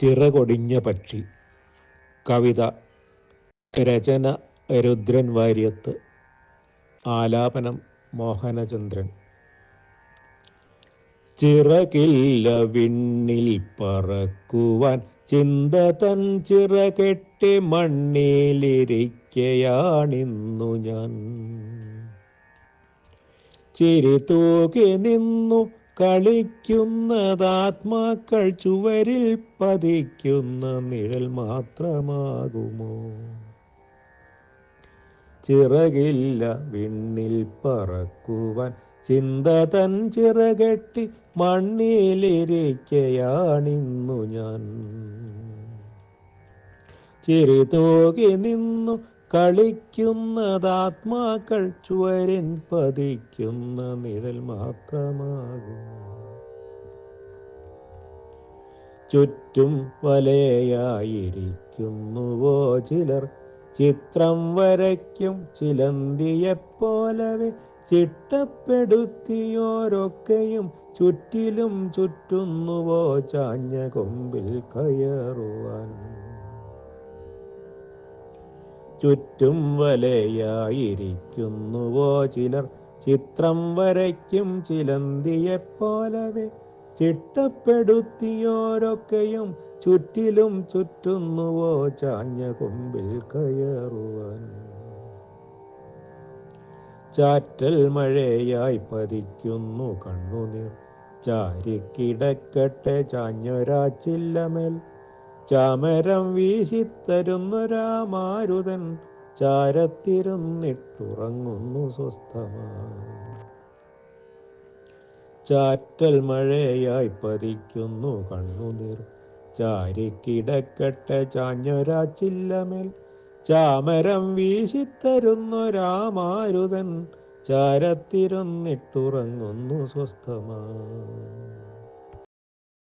ചിറകൊടിഞ്ഞ പക്ഷി. കവിത. രചന രുദ്രൻ വാര്യത്ത്. ആലാപനം മോഹനചന്ദ്രൻ. ചിറകില്ല വിണ്ണിൽ പറക്കുവാൻ ചിന്ത തൻ ചിറകെട്ടി മണ്ണിലിരിക്കയാണിന്നു ഞാൻ. ചിരി തൂകി നിന്നു കളിക്കുന്നതാത്മാക്കൾ ചുവരിൽ പതിക്കുന്ന നിഴൽ മാത്രമാകുമോ? ചിറകില്ല വിണ്ണിൽ പറക്കുവാൻ ചിന്ത തൻ ചിറകെട്ടി മണ്ണിലിരിക്കയാണിന്നു ഞാൻ. ചിരി തൂകി നിന്നു കളിക്കുന്നതാത്മാക്കൾ ചുവരിൻ പതിക്കുന്ന നിഴൽ മാത്രമാകും ചുറ്റും വലയായിരിക്കുന്നുവോ ചിലർ? ചിത്രം വരയ്ക്കും ചിലന്തിയെപ്പോലവെ ചിട്ടപ്പെടുത്തിയോരൊക്കെയും ചുറ്റിലും ചുറ്റുന്നുവോ ചാഞ്ഞ കൊമ്പിൽ കയറുവാൻ. ചുറ്റും വലയായിരിക്കുന്നുവോ ചിലർ. ചിത്രം വരയ്ക്കും ചിലന്തിയെപ്പോലവെ. ചിട്ടപ്പെടുത്തിയോരൊക്കെയും ചുറ്റിലും ചുറ്റുന്നുവോ ചാഞ്ഞ കൊമ്പിൽ കയറുവാൻ. ചാറ്റൽ മഴയായി പതിക്കുന്നു കണ്ണുനീർ. ചാരിക്കിടക്കട്ടെ ചാഞ്ഞൊരാച്ചില്ലമേൽ. ചാമരം വീശിത്തരുന്നൊരാ രാമാരുതൻ ചാരത്തിരുന്നിട്ടുറങ്ങുന്നു സ്വസ്ഥമാറ്റൽ ചാറ്റൽ മഴയായി പതിക്കുന്നു കണ്ണുനീർ. ചാരിക്കിടക്കട്ടെ ചാഞ്ഞൊരാച്ചില്ലമേൽ ചാമരം വീശിത്തരുന്നൊരാ രാമാരുതൻ ചാരത്തിരുന്നിട്ടുറങ്ങുന്നു സ്വസ്ഥമായി